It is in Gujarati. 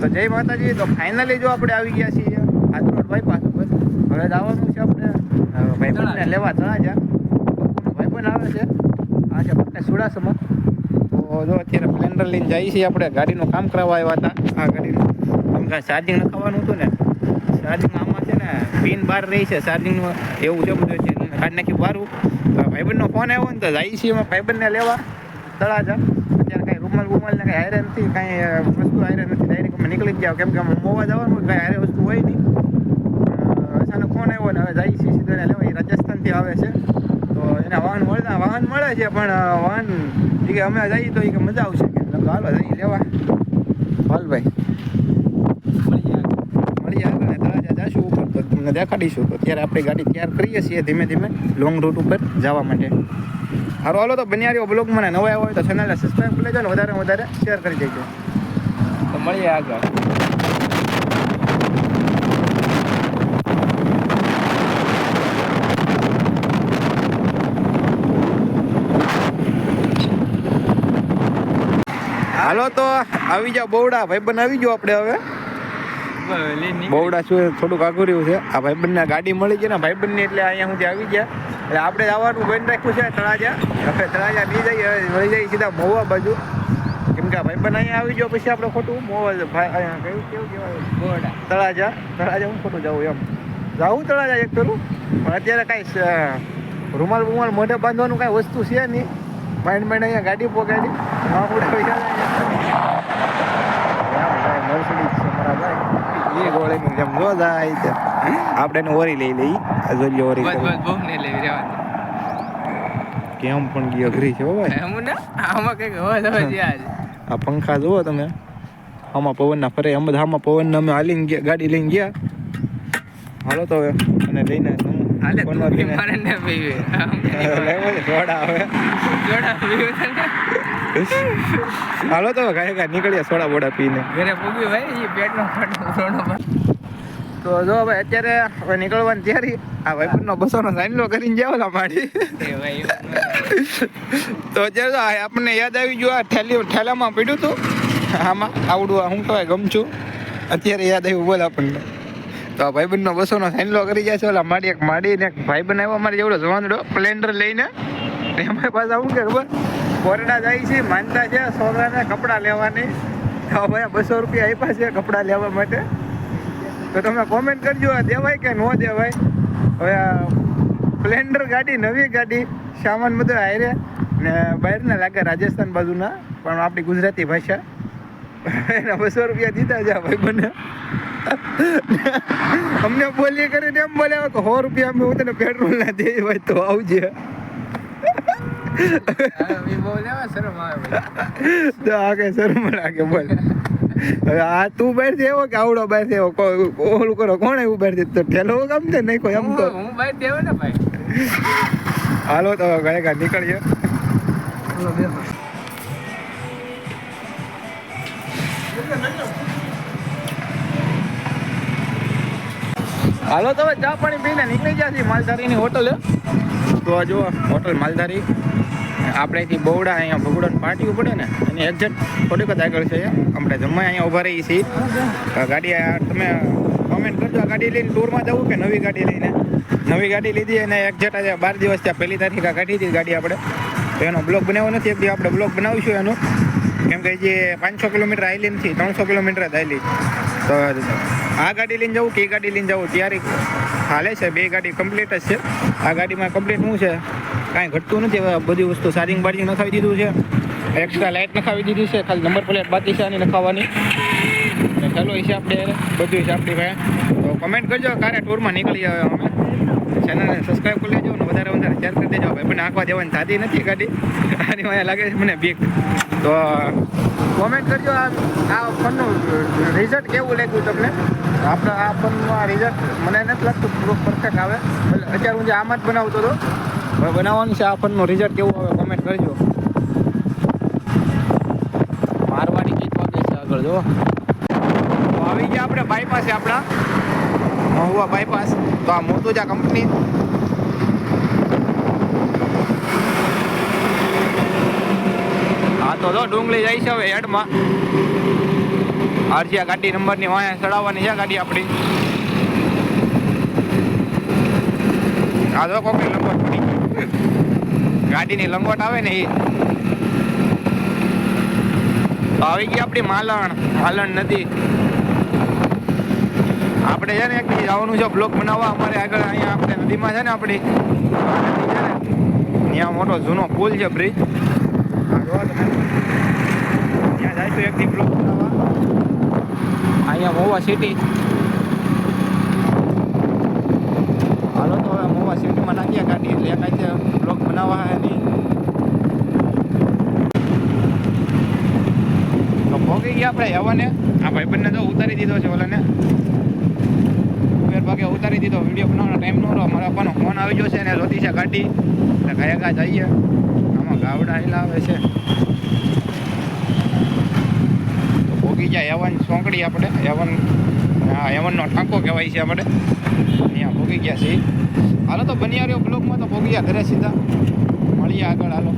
તો જય માતાજી. તો ફાઇનલી જો આપણે આવી ગયા છીએ. હાથરોડ બાયપાસ ઉપર હવે જવાનું છે આપણે. ભાઈ ભાઈબંધને લેવા તળાજા ભાઈબંધ આવે છે. આ છે આપણે સુડાસમાં તો જો અત્યારે સ્પ્લેન્ડર લઈને જઈએ છીએ આપણે. ગાડીનું કામ કરાવવા આવ્યા હતા. આ ગાડીનું. આમ ચાર્જિંગ નખાવાનું હતું ને. ચાર્જિંગ આમાં છે ને પિન બહાર રહી છે. ચાર્જિંગનું એવું છે બધું. છે કાઢી નાખ્યું બારું. ભાઈબંધનો ફોન આવ્યો ને તો જઈએ છીએ અમે ભાઈબંધને લેવા. તળાજા. અત્યારે કાંઈ હારે નથી કાંઈ વસ્તુ હારે નથી. ડાયરેક્ટ અમે નીકળી ગયા કેમ કે અમે મોવા જવાનું કાંઈ હારે વસ્તુ હોય નહીં. અચાનક ફોન આવ્યો ને હવે જાય છે સીધો લેવા. એ રાજસ્થાનથી આવે છે. તો એને વાહન મળતા વાહન મળે છે પણ વાહન કે અમે જઈએ તો એ કે મજા આવશે. કે હાલો જઈએ લેવા. હાલ ભાઈ. મળી આગળ. ને તળાજા જાશું ઉપર. તો તમને દેખાડીશું. તો અત્યારે આપણે ગાડી તૈયાર કરીએ છીએ ધીમે ધીમે. લોંગ રૂટ ઉપર જવા માટે. હારો હાલો તો બન્યા બ્લોગ મને. નવા આવ્યો હોય તો ચેનલને સબસ્ક્રાઈબ કરી લેજો ને વધારે વધારે શેર કરી દેજો. તો મળીએ આગળ. હાલો તો આવી જાઓ બહુડા ભાઈબંધ આવી ગયો આપણે હવે. બહુડા શું થોડુંક આઘું રહ્યું છે. આ ભાઈબંધને ગાડી મળી છે ને ભાઈબંધને એટલે અહીંયા સુધી આવી ગયા. એટલે આપણે આવવાનું બંધ રાખ્યું છે તળાજા. હવે તળાજા બી જઈએ વળી જઈએ સીધા મોવા બાજુ. કેમ કે ભાઈ પણ અહીંયા આવી ગયો પછી આપણે ખોટું ભાઈ અહીંયા કયું કેવું કહેવાય? તળાજા. તળાજા હું ખોટું જાઉં એમ. જાઉં તળાજા એક કરું પણ અત્યારે કાંઈ રૂમાલ બુમાલ મોઢે બાંધવાનું કાંઈ વસ્તુ છે નહીં. માઇન્ડ માઇન્ડ અહીંયા ગાડી પોગાડી. મર્સિડીઝ છે મારા ભાઈ. એ ગોળીની જેમ જો જાય આપણે એને ઓરી લઈ લઈ. આ જોઈ ઓરી બસ બસ બહુ નહીં લેવી રહેવા કેમ પણ ગયો અઘરી છે ભાઈ. એમ આમાં કંઈક હોય તો જ. આ પંખા જુઓ તમે. આમાં પવનના ફરે. એમ બધા આમાં પવનના અમે હાલીને ગયા ગાડી લઈને ગયા. હાલો તો હવે. અને લઈને હાલે તું મારે ને પીવી લેવો છે સોડા હવે. જોડા પીવે હાલો તો ગાય ગાય નીકળ્યા સોડા બોડા પીને. ઘરે પૂગી ભાઈ એ પેટનો ફાટો રોડો પર તો જો ભાઈ અત્યારે હવે નીકળવાની તૈયારી. આ ભાઈબંધનો બસોનો સાઈનલો કરીને જાવ ભાઈ તો અત્યારે તો આપણને યાદ આવી ગયું આ થેલી ઠેલામાં પીડ્યું હતું આમાં આવડું તો કહેવાય ગમચું અત્યારે યાદ આવ્યું બોલ આપણને. તો આ ભાઈબંધનો બસોનો સાઈનલો કરી જાય છે ઓલા માડી એક માડી ને એક ભાઈબંધ આવ્યો અમારે જેવડો જવાનડો સ્પ્લેન્ડર લઈને. એમાં પાછા શું કે ખબર? કોરડા જાય છે માનતા છે છોકરાને કપડાં લેવાની. તો ભાઈ બસો રૂપિયા આપ્યા છે કપડાં લેવા માટે. તો તમે કોમેન્ટ કરજો દેવાય કે ન દેવાય? હવે સ્પ્લેન્ડર ગાડી નવી ગાડી સામાન બધો હારે. ને બહારના લાગે રાજસ્થાન બાજુના પણ આપણી ગુજરાતી ભાષા. એના બસો રૂપિયા દીધા છે ભાઈ મને અમને બોલીએ કરીને એમ બોલે કે સો રૂપિયા અમે હું તને પેટ્રોલ ના દે ભાઈ તો આવજે. તો આ કઈ શરમ લાગે બોલ. આ તું બહાર એવો કે આવડો બહાર એવો ઓલું કરો કોણ એવું બહારથી તો ઠેલો કામ છે નહીં કોઈ એમ તો. હું બહાર દેવો ને ભાઈ. હાલો તો ગાય ગા નીકળીએ. હાલો તમે હવે ચા પાણી પીને નીકળી ગયા છીએ માલધારીની હોટલ. તો આ જુઓ હોટલ માલધારી. આપણે અહીંથી બહુડા અહીંયા ભગુડાની પાટીવું પડે ને, એની એક્ઝેક્ટ થોડીક જ આગળ છે આપણે જમવા અહીંયા ઊભા રહીએ છીએ. ગાડી તમે કોમેન્ટ કરજો, આ ગાડી લઈને ટૂરમાં જવું કે નવી ગાડી લઈને? નવી ગાડી લીધી અને એક્ઝેક્ટ આજે બાર દિવસ ત્યાં પહેલી તારીખે કાઢી હતી ગાડી આપણે. તો એનો બ્લોગ બનાવ્યો નથી, એક આપણે બ્લોગ બનાવીશું એનું. કેમ કે જે પાંચસો કિલોમીટર આવેલી નથી ત્રણસો કિલોમીટર જ આવેલી તો આ ગાડી લઈને જવું કે એ ગાડી લઈને જવું ત્યારે હાલે છે, બે ગાડી કમ્પ્લીટ જ છે. આ ગાડીમાં કમ્પ્લીટ શું છે? કાંઈ ઘટતું નથી, હવે બધી વસ્તુ સારિંગ બારિંગ નખાવી દીધું છે. એક્સ્ટ્રા લાઇટ નખાવી દીધી છે, ખાલી નંબર પ્લેટ બાકી છે આની નખાવવાની અને ચાલો છે દે બધું હિસાબ દે તો કમેન્ટ કરજો, કારે ટૂરમાં નીકળી આવે અમે. ચેનલને સબસ્ક્રાઈબ કરી લેજો વધારે વધારે શેર કરી દેજો. ભાઈ મને આંખવા દેવાની થતી નથી ગાડી. આની મને લાગે છે મને બીક. તો કોમેન્ટ કરજો આ આ ફોનનું રિઝલ્ટ કેવું લાગ્યું તમને? આપણે આ ફોનનું આ રિઝલ્ટ મને નથી લાગતું પૂરું પરફેક્ટ આવે. અત્યારે હું જે આમાં જ બનાવતો હતો. હવે બનાવવાનું છે આ ફોનનું રિઝલ્ટ કેવું આવે કોમેન્ટ કરજો. મારવાડી ગીત વાગે છે આગળ, જો. આવી ગયા આપણે બાયપાસ આપણા. મહુવા બાયપાસ તો આ મોતુજા કંપની હા તો જો ડુંગળી જાય છે હવે હેડમાં. આરસીઆ ગાડી નંબરની વાયા ચડાવવાની છે ગાડી આપણી. આ તો કોકની લંગોટ પડી. ગાડીની લંગોટ આવે ને એ. તો આવી ગઈ આપણી માલણ. માલણ નદી. આપણે છે ને એક દી જવાનું છે બ્લોક બનાવવા. અમારે આગળ અહીંયા આપણે નદીમાં છે ને આપણી. આ ત્યાં મોટો જૂનો પુલ છે બ્રિજ ત્યાં જાય તો બ્લોક બનાવવા અહીંયા મોવા સિટી હાલો તો હવે મહુવા સિટીમાં નાખ્યા ગાડી, એટલે એકાદ બ્લોક બનાવવા હે નહીં તો ભોગી ગયા આપણે યવને આ ભાઈબંધને તો ઉતારી દીધો છે ઓલાને. ભાગે ઉતારી દીધો. વીડિયો બનાવવાનો ટાઈમ ન રહ્યો મારા પપ્પાનો ફોન આવી ગયો છે ને રોતી છે ગાડી. એટલે ગયા ગયા જઈએ. આમાં ગાવડા હિલા આવે છે. ભોગી ગયા યવન સોંકડી આપણે યવન હા યવનનો ટાંકો કહેવાય છે આપણે. અહીંયા ભોગી ગયા છીએ. હાલો તો બનિયારીઓ બ્લોકમાં તો ભોગી ગયા ઘરે સીધા. મળીએ આગળ, હાલો.